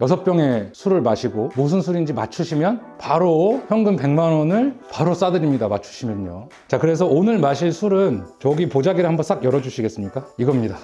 여섯 병의 술을 마시고 무슨 술인지 맞추시면 바로 현금 100만 원을 바로 싸드립니다. 맞추시면요. 자, 그래서 오늘 마실 술은 저기 보자기를 한번 싹 열어주시겠습니까? 이겁니다.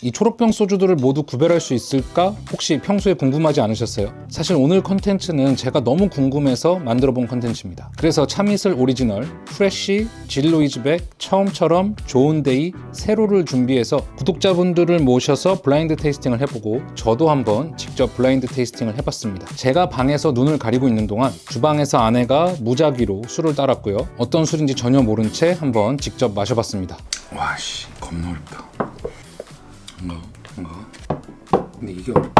이 초록병 소주들을 모두 구별할 수 있을까? 혹시 평소에 궁금하지 않으셨어요? 사실 오늘 컨텐츠는 제가 너무 궁금해서 만들어 본 컨텐츠입니다. 그래서 참이슬 오리지널, 프레쉬, 진로이즈백, 처음처럼, 좋은데이, 세로를 준비해서 구독자분들을 모셔서 블라인드 테이스팅을 해보고 저도 한번 직접 블라인드 테이스팅을 해봤습니다. 제가 방에서 눈을 가리고 있는 동안 주방에서 아내가 무작위로 술을 따랐고요. 어떤 술인지 전혀 모른 채 한번 직접 마셔봤습니다. 와씨 겁나 어렵다. 이거 이거 근데 이게 어렵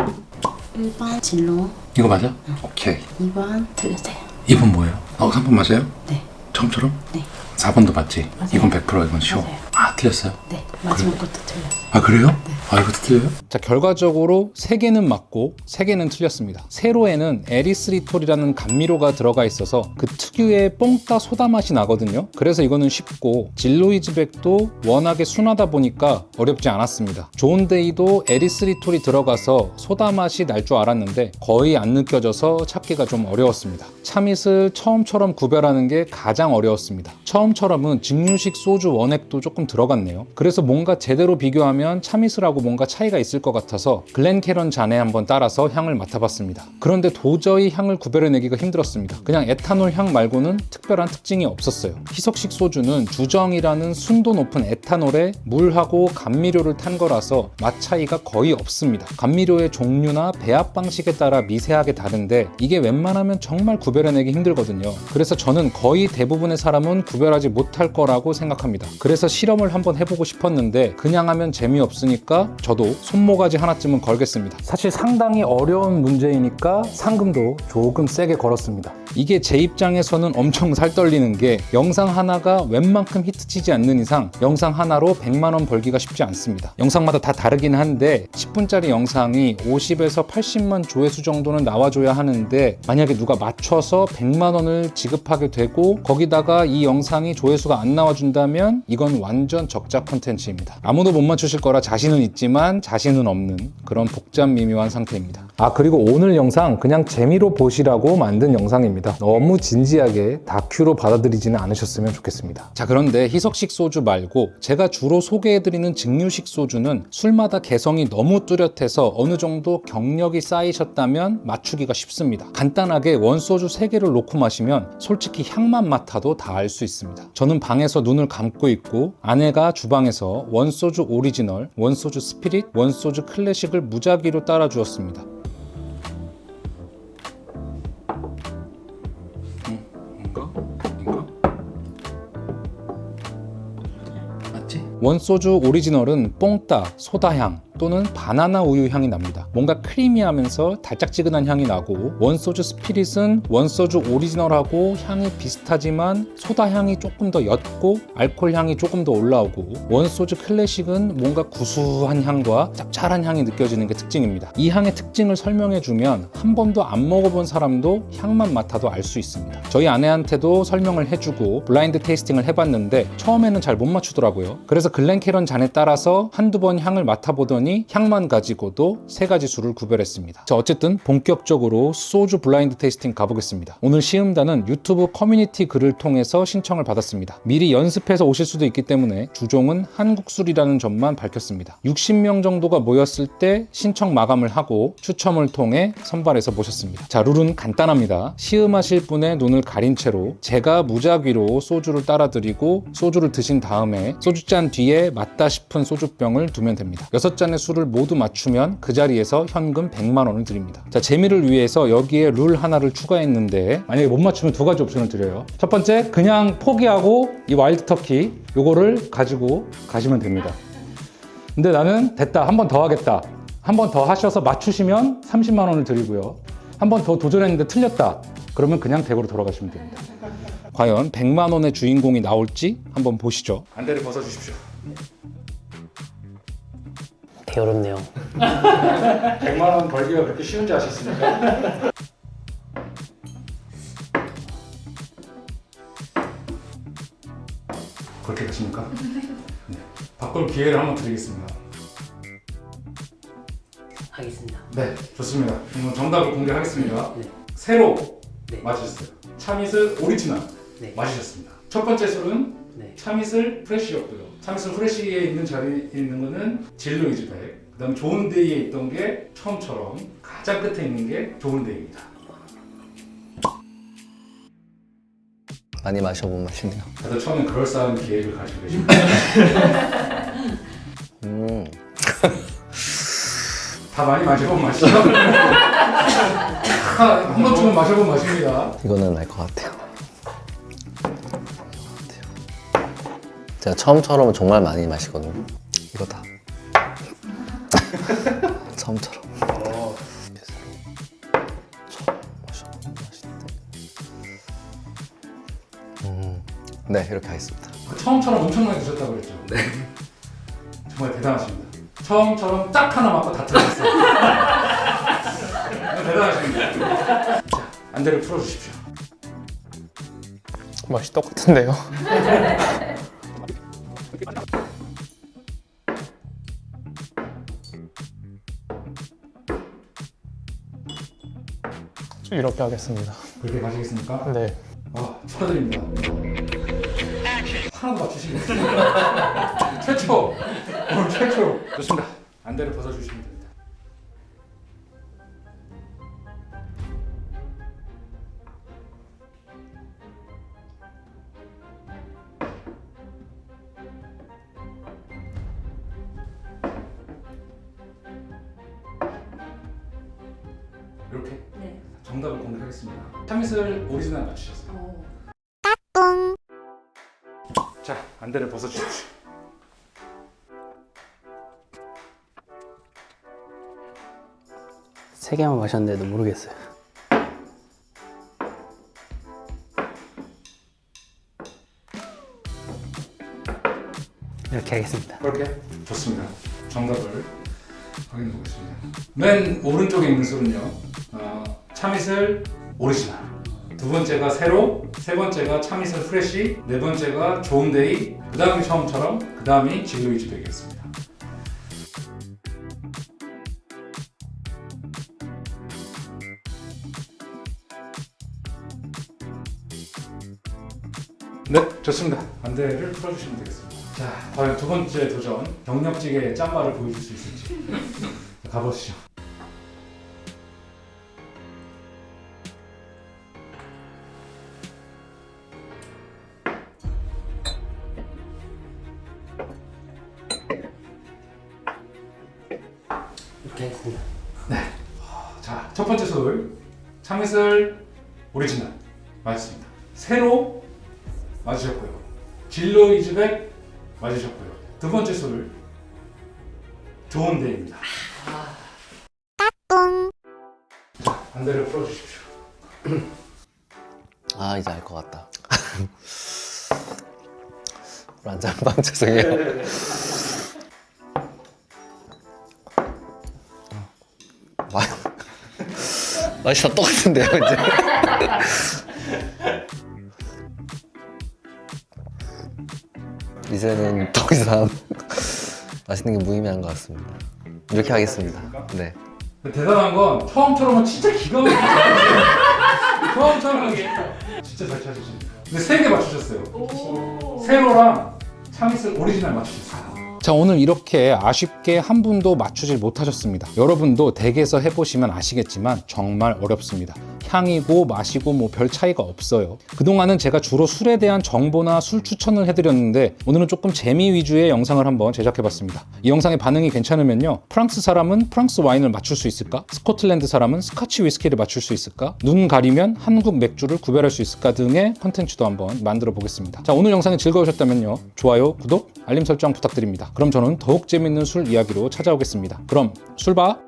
1번 진로, 이거 맞아? 오케이 2번 틀렸어요. 2번 뭐예요? 어 3번 맞아요? 네, 처음처럼? 네, 4번도 맞지? 맞아요. 이건 100% 이건 쉬워 맞아요. 아 틀렸어요? 네. 마지막 것도 틀렸어요. 아 그래요? 아 이것도 틀려요? 자 결과적으로 3개는 맞고 3개는 틀렸습니다 세로에는 에리스리톨이라는 감미료가 들어가 있어서 그 특유의 뽕따 소다 맛이 나거든요 그래서 이거는 쉽고 진로이즈백도 워낙에 순하다 보니까 어렵지 않았습니다 좋은데이도 에리스리톨이 들어가서 소다 맛이 날 줄 알았는데 거의 안 느껴져서 찾기가 좀 어려웠습니다 참이슬 처음처럼 구별하는 게 가장 어려웠습니다 처음처럼은 증류식 소주 원액도 조금 들어 갔네요 그래서 뭔가 제대로 비교하면 참이슬하고 뭔가 차이가 있을 것 같아서 글렌캐런 잔에 한번 따라서 향을 맡아봤습니다. 그런데 도저히 향을 구별해내기가 힘들었습니다. 그냥 에탄올 향 말고는 특별한 특징이 없었어요. 희석식 소주는 주정이라는 순도 높은 에탄올에 물하고 감미료를 탄 거라서 맛 차이가 거의 없습니다. 감미료의 종류나 배합 방식에 따라 미세하게 다른데 이게 웬만하면 정말 구별해내기 힘들거든요. 그래서 저는 거의 대부분의 사람은 구별하지 못할 거라고 생각합니다. 그래서 실험을 한번 해보고 싶었는데 그냥 하면 재미없으니까 저도 손모가지 하나쯤은 걸겠습니다. 사실 상당히 어려운 문제이니까 상금도 조금 세게 걸었습니다. 이게 제 입장에서는 엄청 살 떨리는 게 영상 하나가 웬만큼 히트치지 않는 이상 영상 하나로 100만 원 벌기가 쉽지 않습니다. 영상마다 다 다르긴 한데 10분짜리 영상이 50에서 80만 조회수 정도는 나와줘야 하는데 만약에 누가 맞춰서 100만 원을 지급하게 되고 거기다가 이 영상이 조회수가 안 나와준다면 이건 완전 적자 컨텐츠입니다. 아무도 못 맞추실 거라 자신은 있지만 자신은 없는 그런 복잡 미묘한 상태입니다. 아 그리고 오늘 영상 그냥 재미로 보시라고 만든 영상입니다. 너무 진지하게 다큐로 받아들이지는 않으셨으면 좋겠습니다. 자 그런데 희석식 소주 말고 제가 주로 소개해드리는 증류식 소주는 술마다 개성이 너무 뚜렷해서 어느 정도 경력이 쌓이셨다면 맞추기가 쉽습니다. 간단하게 원소주 3개를 놓고 마시면 솔직히 향만 맡아도 다 알 수 있습니다. 저는 방에서 눈을 감고 있고 아내가 주방에서 원소주 오리지널, 원소주 스피릿, 원소주 클래식을 무작위로 따라 주었습니다. 맞지? 원소주 오리지널은 뽕따, 소다향 또는 바나나 우유 향이 납니다. 뭔가 크리미하면서 달짝지근한 향이 나고 원소주 스피릿은 원소주 오리지널하고 향이 비슷하지만 소다 향이 조금 더 옅고 알코올 향이 조금 더 올라오고 원소주 클래식은 뭔가 구수한 향과 짭짤한 향이 느껴지는 게 특징입니다. 이 향의 특징을 설명해 주면 한 번도 안 먹어본 사람도 향만 맡아도 알 수 있습니다. 저희 아내한테도 설명을 해주고 블라인드 테이스팅을 해봤는데 처음에는 잘 못 맞추더라고요. 그래서 글렌캐런 잔에 따라서 한두 번 향을 맡아보더니 향만 가지고도 세 가지 술을 구별했습니다. 자 어쨌든 본격적으로 소주 블라인드 테이스팅 가보겠습니다. 오늘 시음단은 유튜브 커뮤니티 글을 통해서 신청을 받았습니다. 미리 연습해서 오실 수도 있기 때문에 주종은 한국술이라는 점만 밝혔습니다. 60명 정도가 모였을 때 신청 마감을 하고 추첨을 통해 선발해서 모셨습니다. 자 룰은 간단합니다. 시음하실 분의 눈을 가린 채로 제가 무작위로 소주를 따라드리고 소주를 드신 다음에 소주잔 뒤에 맞다 싶은 소주병을 두면 됩니다. 여섯 잔의 술을 모두 맞추면 그 자리에서 현금 100만 원을 드립니다. 자 재미를 위해서 여기에 룰 하나를 추가했는데 만약에 못 맞추면 두 가지 옵션을 드려요. 첫 번째 그냥 포기하고 이 와일드 터키 요거를 가지고 가시면 됩니다. 근데 나는 됐다 한 번 더 하겠다 한 번 더 하셔서 맞추시면 30만 원을 드리고요. 한 번 더 도전했는데 틀렸다 그러면 그냥 댁으로 돌아가시면 됩니다. 과연 100만 원의 주인공이 나올지 한번 보시죠. 안대를 벗어 주십시오. 되게 어렵네요. 100만 원 벌기가 그렇게 쉬운지 아셨습니까? 그렇게 하십니까? 네. 바꿀 기회를 한번 드리겠습니다. 하겠습니다. 네, 좋습니다. 그럼 정답을 공개하겠습니다. 네. 세로 네. 맞으셨어요. 참이슬 오리지널 네. 맞으셨습니다. 첫 번째 술은 네. 참이슬 프레쉬였고요. 참이슬 프레쉬에 있는 자리에 있는 거는 진로 이즈백. 그다음 좋은 데이에 있던 게 처음처럼 가장 끝에 있는 게 좋은 데이입니다. 많이 마셔본 맛이네요. 다들 처음엔 그럴싸한 기획을 가지고 계십니다. 음, 다 많이 마셔본 맛이죠? 한 번쯤은 마셔본 맛입니다. 이거는 알 것 같아요. 제가 처음처럼 정말 많이 마시거든요. 이거 다. 처음처럼. 처음 마셔본 맛인데. 음, 네 이렇게 하겠습니다. 처음처럼 엄청나게 드셨다고 그랬죠? 네. 정말 대단하십니다. 처음처럼 딱 하나 맞고 다 틀렸어요. 대단하십니다. 자, 안대를 풀어주십시오. 맛이 똑같은데요? 이렇게 하겠습니다. 그렇게 가시겠습니까? 네. 아, 축하드립니다. 하나도 같아요. 최초! 오늘 최초! 좋습니다. 안대를 벗어주시면 됩니다. 정답을 공개하겠습니다. 참이슬 오리지널 맞추셨어요. 오. 자, 안대를 벗어주십시오. 세 개만 마셨는데도 모르겠어요. 이렇게 하겠습니다. 그렇게 좋습니다. 정답을 확인해 보겠습니다. 맨 오른쪽에 있는 술은요, 어, 참이슬 오리지널. 두 번째가 세로, 세 번째가 참이슬 프레쉬, 네 번째가 좋은데이, 그 다음이 처음처럼, 그 다음이 진로이즈백이었습니다. 네, 좋습니다. 안대를 풀어주시면 되겠습니다. 자, 과연 두 번째 도전, 경력직의 짬바를 보여줄 수 있을지. 자, 가보시죠. 이렇게 하겠습니다. 자, 첫 번째 술, 참이슬 오리지널 맞았습니다. 세로 맞으셨고요. 진로 이즈백 맞으셨고요. 두 번째 술, 좋은 데입니다. 자, 안대를 풀어주십시오. 아 이제 알 것 같다. 란장방 죄송해요. 맛이 다 똑같은데요 이제. 이제는 더 이상 맛있는 게 무의미한 것 같습니다. 이렇게 하겠습니다. 네. 대단한 건 처음처럼은 진짜 기가 막히게 처음처럼은 진짜 잘 찾으십니다. 근데 세 개 맞추셨어요. 오. 세로랑 참이슬 오리지널 맞추셨어요. 자 오늘 이렇게 아쉽게 한 분도 맞추질 못하셨습니다. 여러분도 댁에서 해보시면 아시겠지만 정말 어렵습니다. 향이고 맛이고 뭐 별 차이가 없어요. 그동안은 제가 주로 술에 대한 정보나 술 추천을 해드렸는데 오늘은 조금 재미 위주의 영상을 한번 제작해봤습니다. 이 영상의 반응이 괜찮으면요. 프랑스 사람은 프랑스 와인을 맞출 수 있을까? 스코틀랜드 사람은 스카치 위스키를 맞출 수 있을까? 눈 가리면 한국 맥주를 구별할 수 있을까? 등의 컨텐츠도 한번 만들어 보겠습니다. 자 오늘 영상이 즐거우셨다면요. 좋아요, 구독, 알림 설정 부탁드립니다. 그럼 저는 더욱 재밌는 술 이야기로 찾아오겠습니다. 그럼 술 봐!